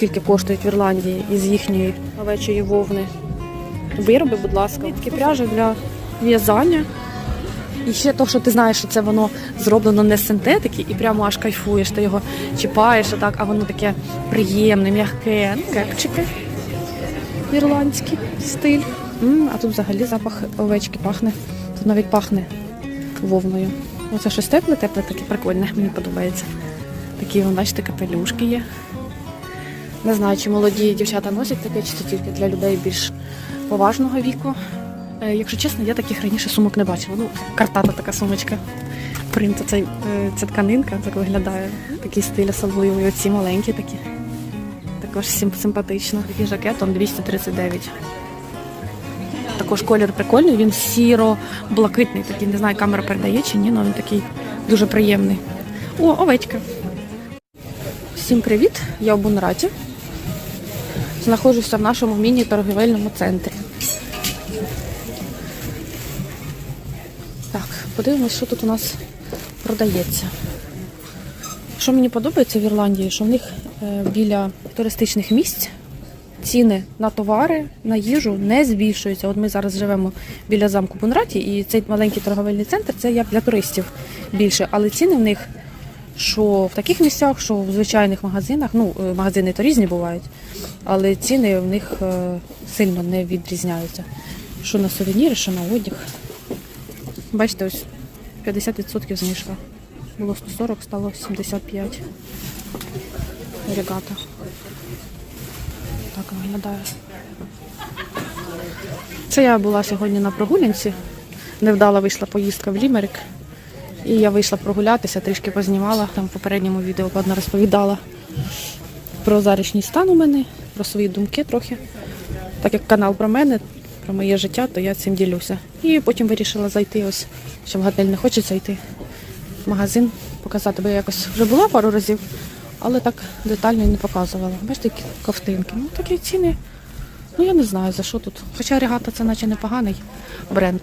скільки коштують в Ірландії із їхньої овечої вовни. Вироби, будь ласка, такі пряжі для в'язання. І ще то, що ти знаєш, що це воно зроблено не з синтетики, і прямо аж кайфуєш, ти його чіпаєш, отак, а воно таке приємне, м'яке, ну, кепчики. Ірландський стиль. М, а тут взагалі запах овечки пахне. Тут навіть пахне вовною. Оце щось тепле, тепле, таке прикольне, мені подобається. Такі, бачите, капелюшки є. Не знаю, чи молоді дівчата носять таке, чи це тільки для людей більш поважного віку. Е, Якщо чесно, я таких раніше сумок не бачила. Ну, картата така сумочка. Принт, цей, е, ця тканинка так виглядає. Такий стиль особливий. Оці маленькі такі. Також симпатично. Такий жакет, он 239. Також колір прикольний, він сіро-блакитний, такий, не знаю, камера передає чи ні, але він такий дуже приємний. О, овечка. Всім привіт! Я в Бунраті. Знаходжуся в нашому міні-торгівельному центрі. Так, подивимось, що тут у нас продається. Що мені подобається в Ірландії, що в них е, біля туристичних місць ціни на товари, на їжу не збільшуються. От ми зараз живемо біля замку Бунраті, і цей маленький торговельний центр це як для туристів більше. Але ціни в них що в таких місцях, що в звичайних магазинах, ну е, магазини то різні бувають, але ціни в них е, сильно не відрізняються. Що на сувеніри, що на одяг. Бачите, ось 50% знижка. Було 140, стало 75. Регата. Так виглядає. Це я була сьогодні на прогулянці. Невдала вийшла поїздка в Лімерик. І я вийшла прогулятися, трішки познімала. Там в попередньому відео одна розповідала про зарічний стан у мене, про свої думки трохи. Так як канал про мене, про моє життя, то я цим ділюся. І потім вирішила зайти ось, що в готель не хочеться йти в магазин, показати, бо я якось вже була пару разів, але так детально і не показувала. Бачите, які ковтинки. Ну такі ціни. Ну я не знаю за що тут. Хоча регата це наче непоганий бренд.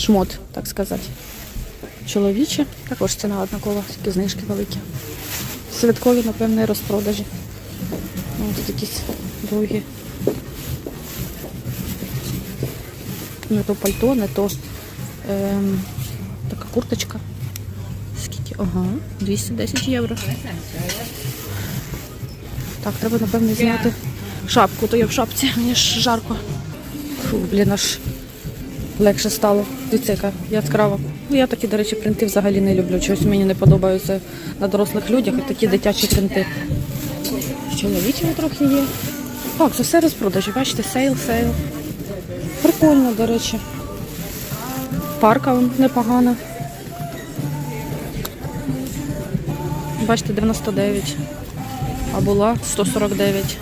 Шмот, так сказати. Чоловічі, також ціна однакова, такі знижки великі. Святкові, напевне, розпродажі. Ну, Ось якісь довгі. Не то пальто, не то ем, така курточка. Скільки? Ага, 210 євро. Так, треба, напевно, зняти шапку, то я в шапці, мені ж жарко. Фу, блін, аж легше стало. Яка яскрава. Ну, я такі, до речі, принти взагалі не люблю. Чогось мені не подобаються на дорослих людях і такі дитячі принти. Чоловічі трохи є. Так, це все розпродажі. Бачите, сейл, сейл. Прикольно, до речі. Парка непогана. Бачите, 99. А була 149.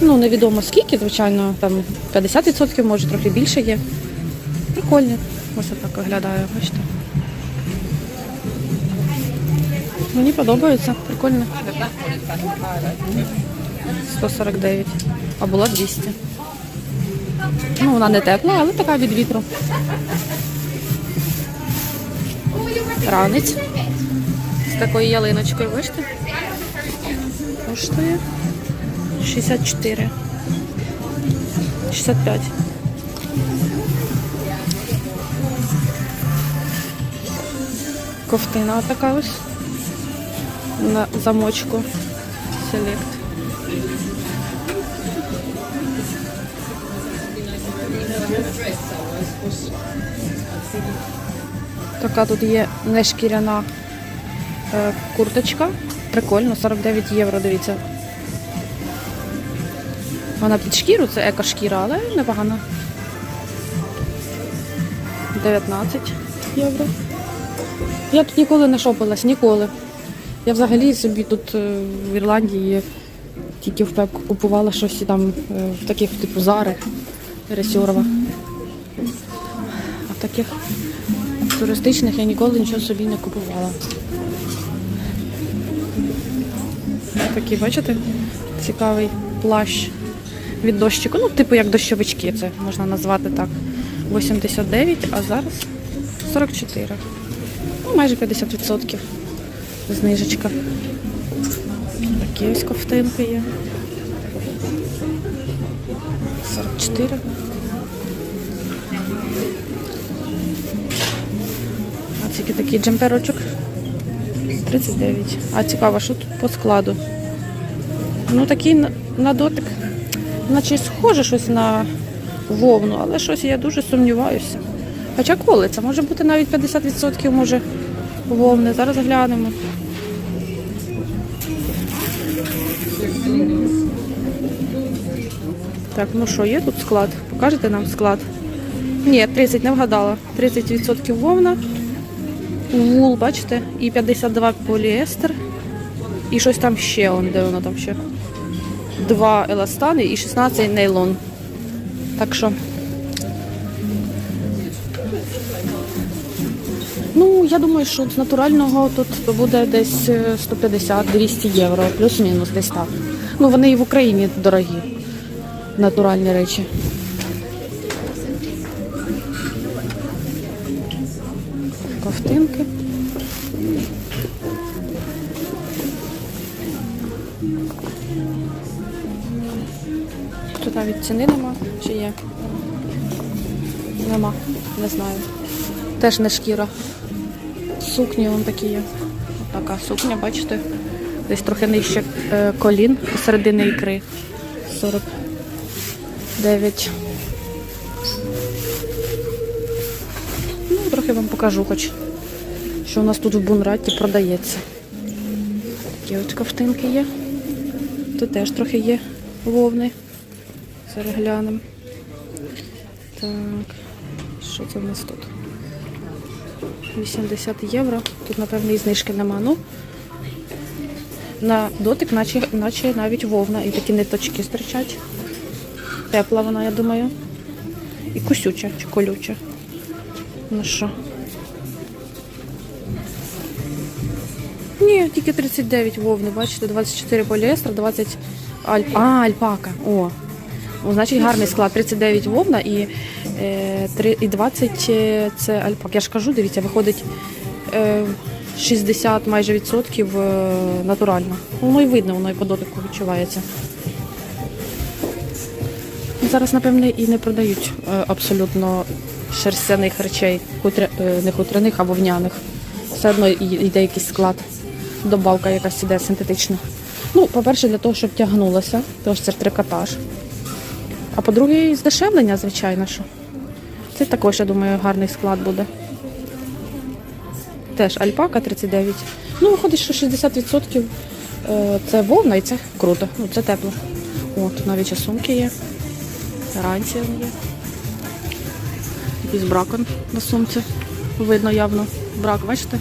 Ну, невідомо скільки, звичайно, там 50%, може трохи більше є. Прикольно. Ось так виглядає, бачите. Мені подобається, прикольно. 149. А була 200. Ну, вона не тепла, але така від вітру. Ранець. З такою ялиночкою, бачите? Коштує 64. 65. Ковтина така ось. На замочку. Селект. Така тут є нешкіряна е, курточка. Прикольно, 49 євро, дивіться. Вона під шкіру, це екошкіра, але непогано. 19 євро. Я тут ніколи не шопилась, ніколи. Я взагалі собі тут е, в Ірландії тільки в пепку купувала щось там е, в таких типу зари Ресьорова. А в таких туристичних я ніколи нічого собі не купувала. Такий, бачите, цікавий плащ від дощику. Ну, типу як дощовички, це можна назвати так. 89, а зараз 44. Ну, майже 50% знижечка. Такі ось ковтинки є. 44. А тільки такий джемперочок. 39. А цікаво, що тут по складу? Ну такий на, дотик. Наче схоже щось на вовну, але щось я дуже сумніваюся. Хоча колиться, може бути навіть 50% може вовни. Зараз глянемо. Так, ну що, є тут склад? Покажете нам склад? Ні, 30 не вгадала. 30% вовна, вул, бачите, і 52 поліестер. І щось там ще, он, де воно там ще. Два еластани і 16 нейлон. Так що. Я думаю, що з натурального тут буде десь е, 150-200 євро, плюс-мінус десь так. Ну, вони і в Україні дорогі, натуральні речі. Ковтинки. Тут навіть ціни нема, чи є? Нема, не знаю. Теж не шкіра. Сукні вон такі є. Така сукня, бачите? Десь трохи нижче е, колін середини ікри. 49. Ну, трохи вам покажу хоч, що у нас тут в Бунраті продається. Такі от ковтинки є. Тут теж трохи є вовни. Зараз глянемо. Так, що це в нас тут? 80 євро. Тут, напевно, і знижки нема. Ну, на дотик, наче, наче навіть вовна. І такі ниточки стирчать. Тепла вона, я думаю. І кусюча чи колюча. Ну що? Ні, тільки 39 вовни, бачите, 24 поліестер, 20 альп... А, альпака. О. Значить гарний склад. 39 вовна і, е, 3, і 20 е, це альпак. Я ж кажу, дивіться, виходить е, 60 майже відсотків е, натурально. Воно і видно, воно і по дотику відчувається. Зараз, напевне, і не продають е, абсолютно шерстяних речей, е, не хутряних, а вовняних. Все одно йде якийсь склад, добавка якась іде синтетична. Ну, по-перше, для того, щоб тягнулося, тому що це трикотаж. А по-друге, і здешевлення, звичайно, що. Це також, я думаю, гарний склад буде. Теж альпака 39. Ну, виходить, що 60% е, це вовна і це круто. Ну, це тепло. О, навіть сумки є. Ранці є. Якийсь бракон на сумці. Видно явно брак, бачите?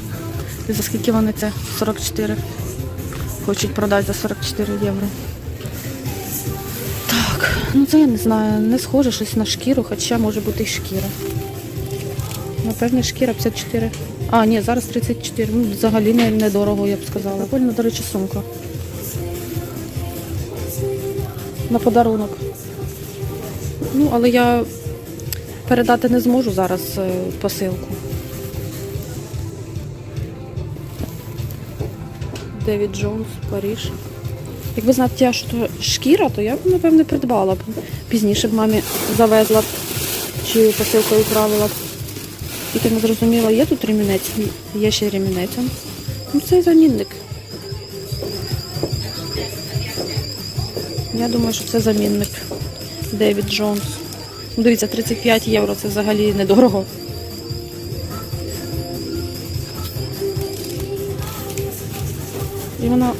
І за скільки вони це? 44. Хочуть продати за 44 євро. Так, ну це я не знаю, не схоже щось на шкіру, хоча може бути і шкіра. Напевне, шкіра 54. А, ні, зараз 34. Ну, взагалі не, недорого, я б сказала. Прикольно, до речі, сумка. На подарунок. Ну, але я передати не зможу зараз е, посилку. Девід Джонс, Паріж. Якби знати, що то шкіра, то я б, напевне, придбала б. Пізніше б мамі завезла б чи посилкою відправила б. Тільки не зрозуміла, є тут ремінець? Є ще ремінець. Ну, це замінник. Я думаю, що це замінник. Девід Джонс. Ну, дивіться, 35 євро це взагалі недорого. І вона,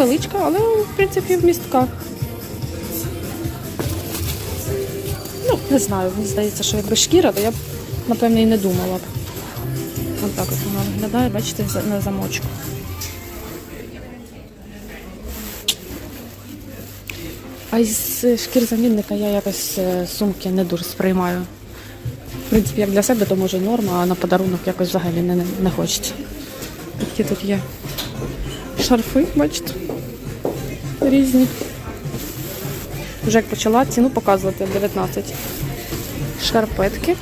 Невеличка, але в принципі вмістка. Ну, не знаю, мені здається, що якби шкіра, то я б, напевне, і не думала б. Ось так от вона виглядає, бачите, на замочку. А із е, шкір замінника я якось е, сумки не дуже сприймаю. В принципі, як для себе, то може норма, а на подарунок якось взагалі не, не, хочеться. Які тут є шарфи, бачите, різні. Вже як почала ціну показувати 19 шарпетки.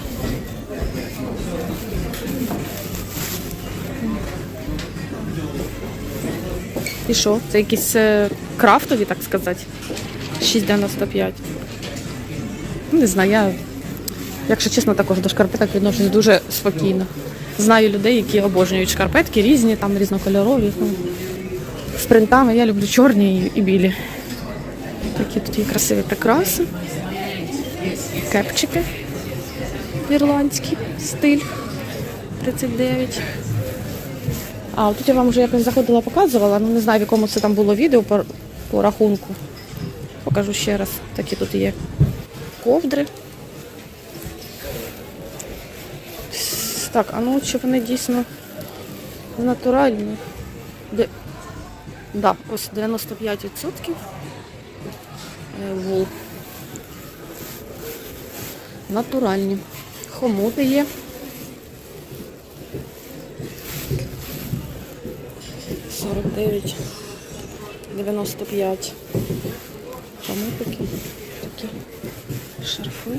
І що? Це якісь е, крафтові, так сказати. 6,95. Ну, не знаю, я, якщо чесно, також до шкарпеток відношусь дуже спокійно. Знаю людей, які обожнюють шкарпетки, різні, там різнокольорові. Ну. З принтами я люблю чорні і, білі. Такі тут є красиві прикраси. Кепчики. Ірландський стиль 39. А, тут я вам вже якось заходила, показувала, ну не знаю, в якому це там було відео по, по рахунку. Покажу ще раз. Такі тут є ковдри. Так, а ну чи вони дійсно натуральні? Да, ось 95% е, вул. Натуральні. Хомути є. Сорок дев'ять, дев'яносто п'ять. Хомутики. Такі шарфи.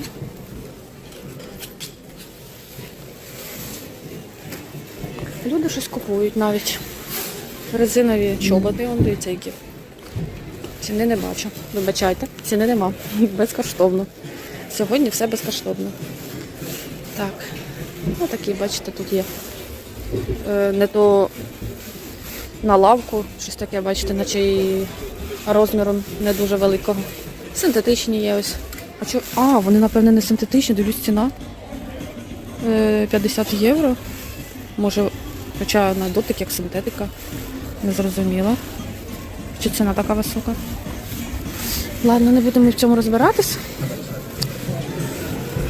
Люди щось купують навіть. Резинові чоботи, он дивіться, які. Ціни не бачу. Вибачайте, ціни нема. Безкоштовно. Сьогодні все безкоштовно. Так. Ну такі, бачите, тут є. Е, не то на лавку, щось таке, бачите, наче і розміром не дуже великого. Синтетичні є ось. А чо? А, вони, напевне, не синтетичні, дивлюсь ціна. Е, 50 євро. Може, хоча на дотик як синтетика. Не зрозуміла. Чи ціна така висока? Ладно, не будемо в цьому розбиратись.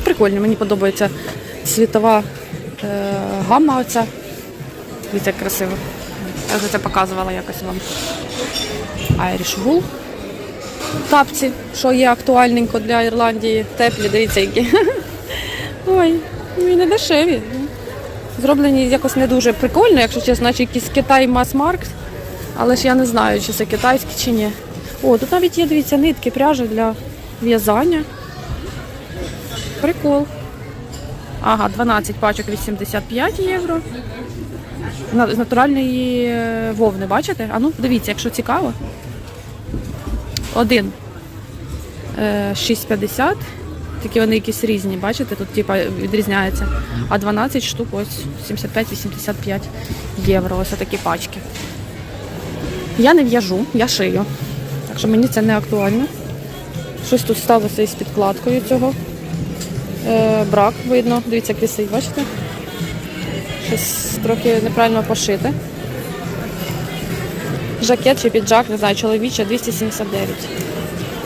Прикольно, мені подобається світова е, гамма оця. Дивіться, як красиво. Я вже це показувала якось вам. Irish Wool. Тапці, що є актуальненько для Ірландії. Теплі, дивіться, які. Ой, не дешеві. Зроблені якось не дуже прикольно, якщо чесно, наче якийсь Китай мас-маркт. Але ж я не знаю, чи це китайські чи ні. О, тут навіть є, дивіться, нитки, пряжа для в'язання. Прикол. Ага, 12 пачок 85 євро. З натуральної е, вовни, бачите? А ну, дивіться, якщо цікаво. Один е, 6,50. Такі вони якісь різні, бачите, тут типа відрізняється. А 12 штук ось 75-85 євро. Ось такі пачки. Я не в'яжу, я шию. Так що мені це не актуально. Щось тут сталося із підкладкою цього. Е, брак видно. Дивіться, як висить, бачите? Щось трохи неправильно пошите. Жакет чи піджак, не знаю, чоловіче 279.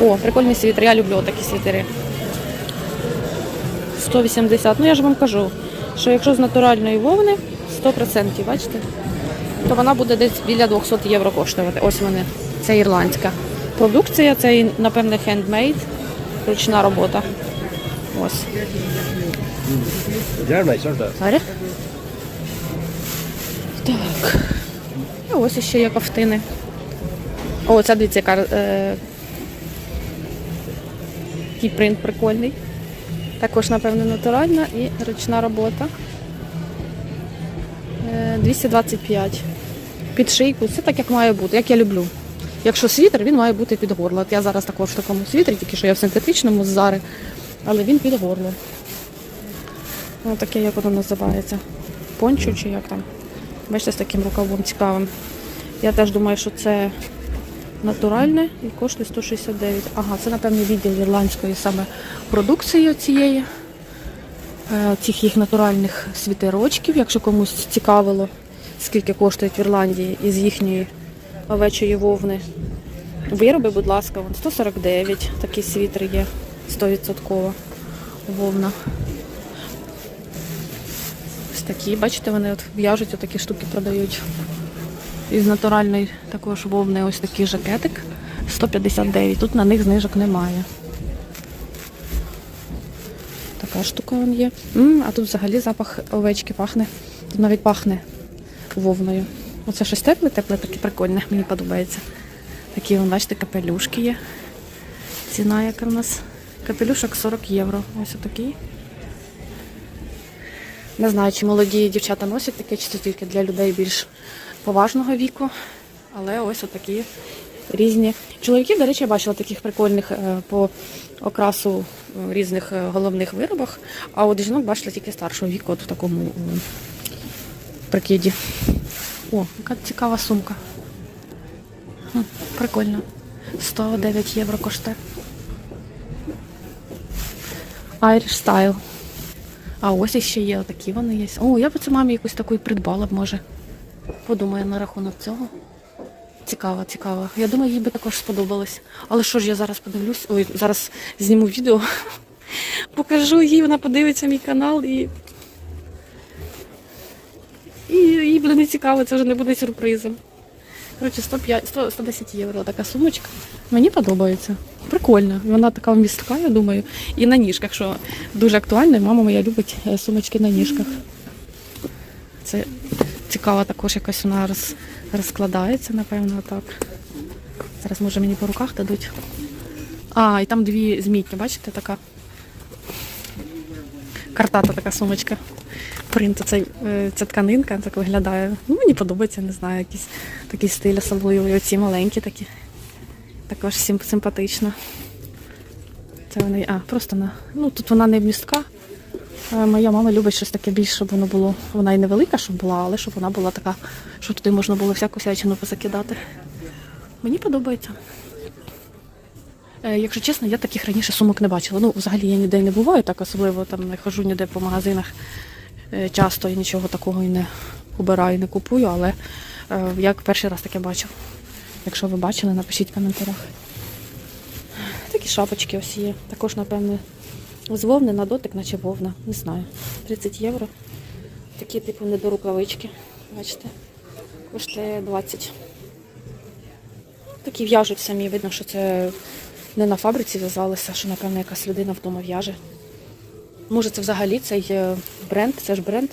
О, прикольний світер. Я люблю такі світери. 180. Ну я ж вам кажу, що якщо з натуральної вовни 100%, бачите, то вона буде десь біля 200 євро коштувати. Ось вони. Це ірландська продукція, це, напевне, хендмейд, ручна робота. Ось. Так. І ось ще є ковтини. О, це дивіться, яка е, який принт прикольний. Також, напевно, натуральна і ручна робота. Е, 225. Під шийку. Все так, як має бути, як я люблю. Якщо світер, він має бути під горло. От я зараз також в такому світрі, тільки що я в синтетичному з зари, але він під горло. Ну, таке, як воно називається. Пончо чи як там. Бачите, з таким рукавом цікавим. Я теж думаю, що це натуральне і коштує 169. Ага, це, напевно, відділ ірландської саме продукції цієї. Е, Цих їх натуральних світерочків, якщо комусь цікавило, скільки коштують в Ірландії із їхньої овечої вовни. Вироби, будь ласка, вон 149, такий світер є, 100% вовна. Ось такі, бачите, вони от в'яжуть, отакі штуки продають. Із натуральної також вовни ось такий жакетик 159. Тут на них знижок немає. Така штука вон є. М, а тут взагалі запах овечки пахне. Тут навіть пахне вовною. Оце щось тепле, тепле, таке прикольне, мені подобається. Такі, бачите, капелюшки є. Ціна яка в нас. Капелюшок 40 євро. Ось отакий. Не знаю, чи молоді дівчата носять таке, чи це тільки для людей більш поважного віку. Але ось отакі різні. Чоловіків, до речі, я бачила таких прикольних е, по окрасу е, різних е, головних виробах. А от жінок бачила тільки старшого віку, от в такому прикиді. О, яка цікава сумка. Прикольно. 109 євро коштує. Irish Style. А ось іще є такі вони є. О, я б це мамі якусь таку і придбала б, може. Подумаю на рахунок цього. Цікаво, цікаво. Я думаю, їй би також сподобалось. Але що ж я зараз подивлюсь? Ой, зараз зніму відео, покажу їй, вона подивиться мій канал і. І їй буде не цікаво, це вже не буде сюрпризом. Коротше, 105, 100, 110 євро така сумочка. Мені подобається. Прикольно. Вона така вмістка, я думаю. І на ніжках, що дуже актуально. Мама моя любить е, сумочки на ніжках. Це цікаво також якось вона роз, розкладається, напевно, так. Зараз, може, мені по руках дадуть. А, і там дві змійки, бачите, така. Картата така сумочка. Принт, цей, е, ця тканинка так виглядає. Ну, мені подобається, не знаю, якийсь такий стиль особливий. Оці маленькі такі. Також сим- симпатично. Це вони. А, просто на. Ну, тут вона не вмістка. Е, Моя мама любить щось таке більше, щоб воно було. Вона і невелика, щоб була, але щоб вона була така, щоб туди можна було всяку всячину позакидати. Мені подобається. Е, Якщо чесно, я таких раніше сумок не бачила. Ну, взагалі я ніде не буваю, так особливо там не хожу ніде по магазинах е, часто і нічого такого і не обираю, не купую, але я перший раз таке бачу. Якщо ви бачили, напишіть в коментарях. Такі шапочки ось є. Також, напевне, з вовни на дотик, наче вовна. Не знаю. 30 євро. Такі, типу, недорукавички. Бачите? Коштує 20. Такі в'яжуть самі. Видно, що це не на фабриці в'язалися, що, напевно, якась людина вдома в'яже. Може, це взагалі цей е, бренд, це ж бренд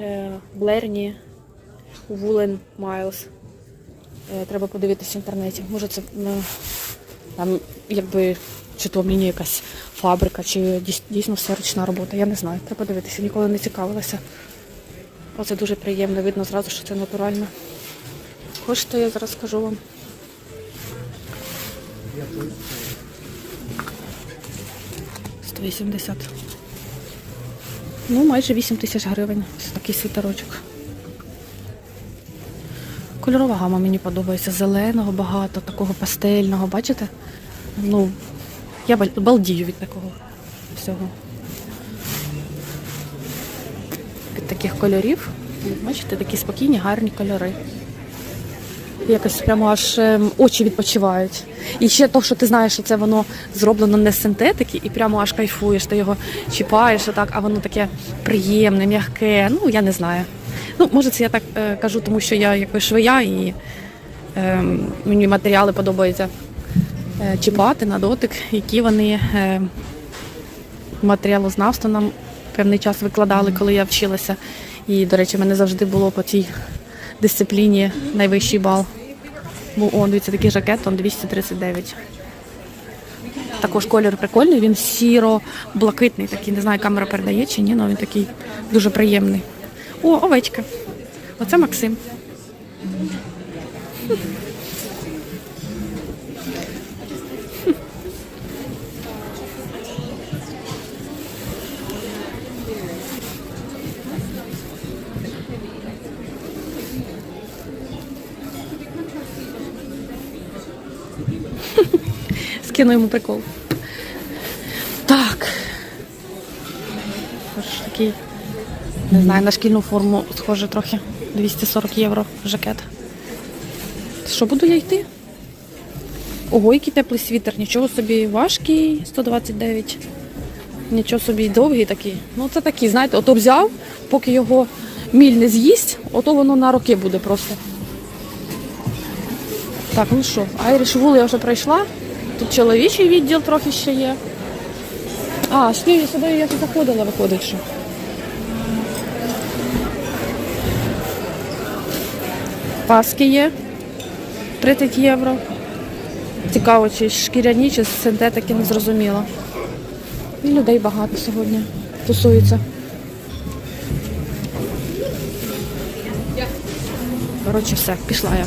е, Блерні Woolen Miles. Е, Треба подивитися в інтернеті. Може, це там якби чи то мені якась фабрика, чи дійсно все ручна робота. Я не знаю. Треба дивитися, ніколи не цікавилася. Оце дуже приємно, видно зразу, що це натурально. Коштує, я зараз скажу вам. Сто вісімдесят. Ну, майже 8 тисяч гривень. Ось такий світерочок. Кольорова гама мені подобається. Зеленого багато, такого пастельного, бачите? Ну, я балдію від такого всього. Від таких кольорів. Бачите, такі спокійні, гарні кольори. Якось прямо аж ем, очі відпочивають. І ще то, що ти знаєш, що це воно зроблено не з синтетики, і прямо аж кайфуєш, ти його чіпаєш, отак, а воно таке приємне, м'яке. Ну, я не знаю. Ну, може, це я так е, кажу, тому що я якось швея і е, мені матеріали подобаються чіпати на дотик, які вони е, матеріалознавство нам певний час викладали, коли я вчилася. І, до речі, в мене завжди було по цій дисципліні найвищий бал. Був он, дивіться, такий жакет, он 239. Також колір прикольний, він сіро-блакитний, такий, не знаю, камера передає чи ні, але він такий дуже приємний. О, овечка. Оце Максим. Скину йому прикол. Так. Ось такий, не знаю, на шкільну форму схоже трохи. 240 євро жакет. Що буду я йти? Ого, який теплий світер, нічого собі важкий, 129. Нічого собі довгий такий. Ну це такий, знаєте, ото взяв, поки його міль не з'їсть, ото воно на роки буде просто. Так, ну що, Айріш Вул я вже пройшла. Тут чоловічий відділ трохи ще є. А, сюди, сюди я тут заходила, виходить, що. Паски є. 30 євро. Цікаво, чи шкіряні, чи синтетики, не зрозуміло. І людей багато сьогодні тусується. Коротше, все, пішла я.